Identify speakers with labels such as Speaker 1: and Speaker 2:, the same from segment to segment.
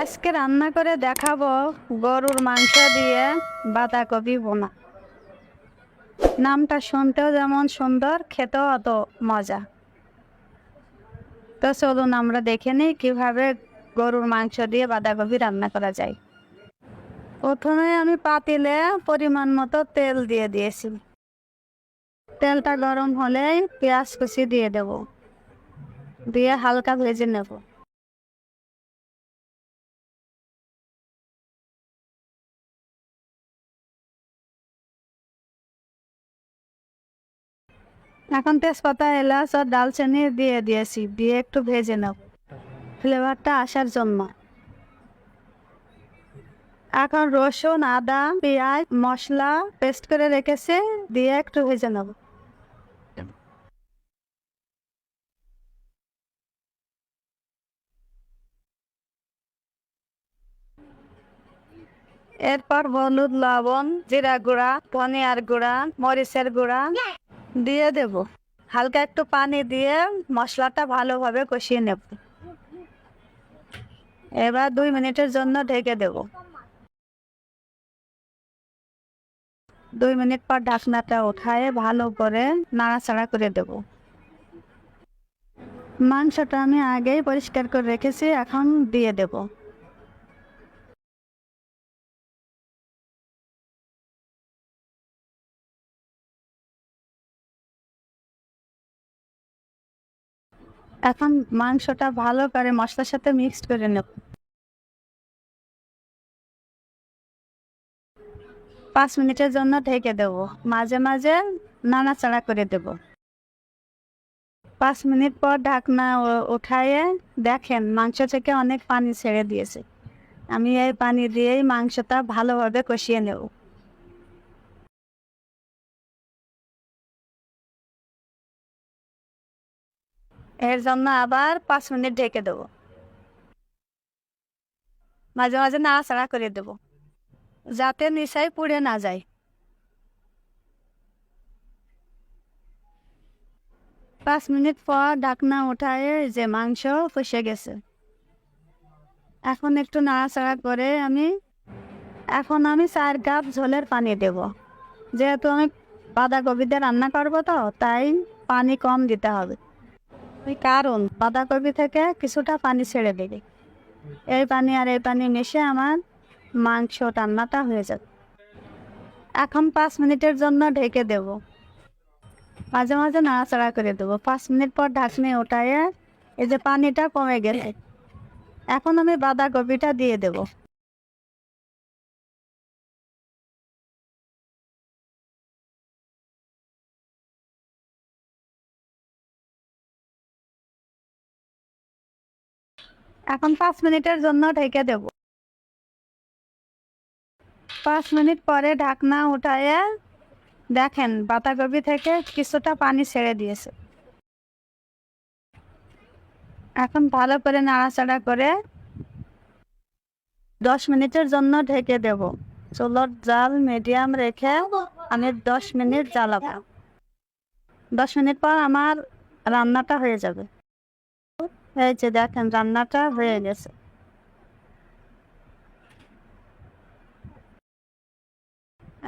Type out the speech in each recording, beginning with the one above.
Speaker 1: আজকে রান্না করে দেখাবো গরুর মাংস দিয়ে বাঁধাকপি বোনা। নামটা শুনতেও যেমন সুন্দর, খেতেও অত মজা। তো চলুন আমরা দেখে নিই কীভাবে গরুর মাংস দিয়ে বাঁধাকপি রান্না করা যায়। প্রথমে আমি পাতিলে পরিমাণ মতো তেল দিয়ে দিয়েছি। তেলটা গরম হলেই পেঁয়াজ কুচি দিয়ে দেব। দিয়ে হালকা ভেজে নেব। এখন তেজপাতা, এলাচ আর ডালচিনি দিয়ে দিয়েছি, দিয়ে একটু ভেজে নেব। ফ্লেভারটা আসার জন্য। এখন রসুন, আদা, পেঁয়াজ, মশলা পেস্ট করে রেখেছি, দিয়ে একটু ভেজে নেব। এরপর হলুদ, লবণ, জিরা গুঁড়া ধনিয়ার গুঁড়া, মরিচের গুঁড়া। দিয়ে দেব। হালকা একটু পানি দিয়ে মশলাটা ভালোভাবে কষিয়ে নেব। এবার দুই মিনিটের জন্য ঢেকে দেব। দুই মিনিট পর ঢাকনাটা উঠায়ে ভালো করে নাড়াচাড়া করে দেব। মাংসটা আমি আগেই পরিষ্কার করে রেখেছি, এখন দিয়ে দেব। এখন মাংসটা ভালো করে মশলার সাথে মিক্সড করে নেব। পাঁচ মিনিটের জন্য ঢেকে দেব। মাঝে মাঝে নাড়াচাড়া করে দেব। পাঁচ মিনিট পর ঢাকনা উঠায়ে দেখেন মাংস থেকে অনেক পানি ছেড়ে দিয়েছে। আমি এই পানি দিয়েই মাংসটা ভালোভাবে কষিয়ে নেব। এর জন্য আবার পাঁচ মিনিট ঢেকে দেবো। মাঝে মাঝে নাড়াচাড়া করে দেব, যাতে নিচাই পুড়ে না যায়। পাঁচ মিনিট পর ডাকনা উঠায় যে মাংস ফসে গেছে। এখন একটু নাড়াচাড়া করে আমি, এখন আমি চার কাপ ঝোলের পানি দেব। যেহেতু আমি বাঁধাকপিতে রান্না করব তো, তাই পানি কম দিতে হবে। ওই কারণ, বাঁধাকপি থেকে কিছুটা পানি ছেড়ে দেবে। এই পানি আর এই পানি মিশে আমার মাংস রান্নাটা হয়ে যাবে। এখন পাঁচ মিনিটের জন্য ঢেকে দেব। মাঝে মাঝে নাড়াচাড়া করে দেবো। পাঁচ মিনিট পর ঢাকনি ওঠায় এই যে পানিটা কমে গেছে। এখন আমি বাঁধাকপিটা দিয়ে দেব। এখন পাঁচ মিনিটের জন্য ঢেকে দেব। পাঁচ মিনিট পরে ঢাকনা উঠায় দেখেন বাঁধাকপি থেকে কিছুটা পানি ছেড়ে দিয়েছে। এখন ভালো করে নাড়াচাড়া করে দশ মিনিটের জন্য ঢেকে দেব। চুলোর জাল মিডিয়াম রেখে আমি দশ মিনিট জ্বালাবো। দশ মিনিট পর আমার রান্নাটা হয়ে যাবে। এই যে দেখেন রান্নাটা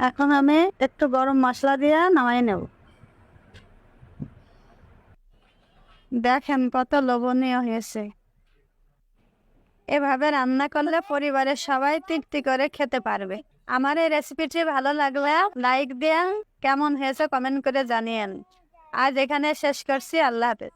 Speaker 1: এখন আমি একটু গরম মশলা দিয়ে নামাই নেব দেখেন কত লোভনীয় হয়েছে এভাবে রান্না করলে পরিবারের সবাই তৃপ্তি করে খেতে পারবে আমার এই রেসিপিটি ভালো লাগলে লাইক দেন কেমন হয়েছে কমেন্ট করে জানিয়েন আজ এখানে শেষ করছি আল্লাহ হাফেজ